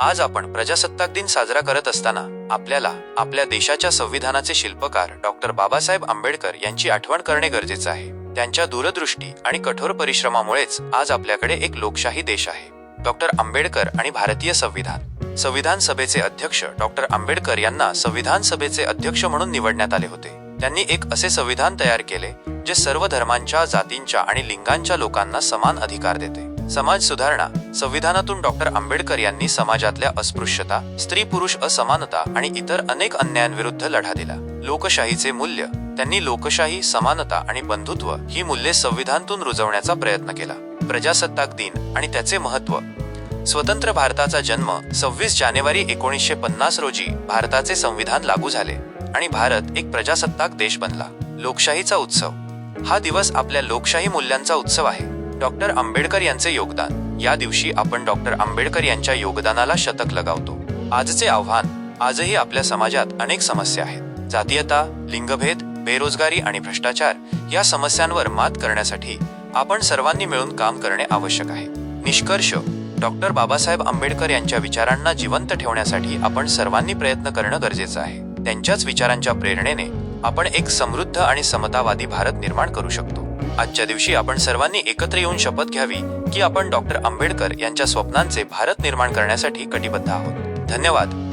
आज आपण प्रजासत्ताक दिन साजरा करत असताना आपल्याला आपल्या देशाच्या संविधानाचे शिल्पकार डॉक्टर बाबासाहेब आंबेडकर यांची आठवण करणे गरजेचं आहे. त्यांच्या दूरदृष्टी आणि कठोर परिश्रमामुळेच आज आपल्याकडे एक लोकशाही देश आहे. डॉक्टर आंबेडकर आणि भारतीय संविधान. संविधान सभेचे अध्यक्ष डॉक्टर आंबेडकर यांना संविधान सभेचे अध्यक्ष म्हणून निवडण्यात आले होते. त्यांनी एक असे संविधान तयार केले जे सर्व धर्मांच्या जातींच्या आणि लिंगांच्या लोकांना समान अधिकार देते. समाज सुधारणा संविधानातून डॉक्टर आंबेडकर यांनी समाजातल्या अस्पृश्यता स्त्री पुरुष असमानता आणि इतर अनेक अन्यायांविरुद्ध लढा दिला. लोकशाहीचे मूल्य त्यांनी लोकशाही समानता आणि बंधुत्व ही मूल्ये संविधानातून रुजवण्याचा प्रयत्न केला. प्रजासत्ताक दिन आणि त्याचे महत्त्व. स्वतंत्र भारताचा जन्म सव्वीस जानेवारी एकोणीसशे पन्नास रोजी भारताचे संविधान लागू झाले आणि भारत एक प्रजासत्ताक देश बनला. लोकशाहीचा उत्सव. हा दिवस आपल्या लोकशाही मूल्यांचा उत्सव आहे. डॉक्टर आंबेडकर यांचे योगदान. या दिवशी आपण डॉक्टर आंबेडकर यांच्या योगदानाला शतक लगावतो. आजचे आव्हान आजही आपल्या समाजात अनेक समस्या आहेत. जातीयता लिंगभेद बेरोजगारी आणि भ्रष्टाचार या समस्यांवर मात करण्यासाठी आपण सर्वांनी मिळून काम करणे आवश्यक आहे. निष्कर्ष डॉक्टर बाबासाहेब आंबेडकर यांच्या विचारांना जिवंत ठेवण्यासाठी आपण सर्वांनी प्रयत्न करणं गरजेचं आहे. त्यांच्याच विचारांच्या प्रेरणेने आपण एक समृद्ध आणि समतावादी भारत निर्माण करू शकतो. आजच्या दिवशी आपण सर्वांनी एकत्र येऊन शपथ घ्यावी की आपण डॉक्टर आंबेडकर यांच्या स्वप्नांचे भारत निर्माण करण्यासाठी कटिबद्ध आहोत. धन्यवाद.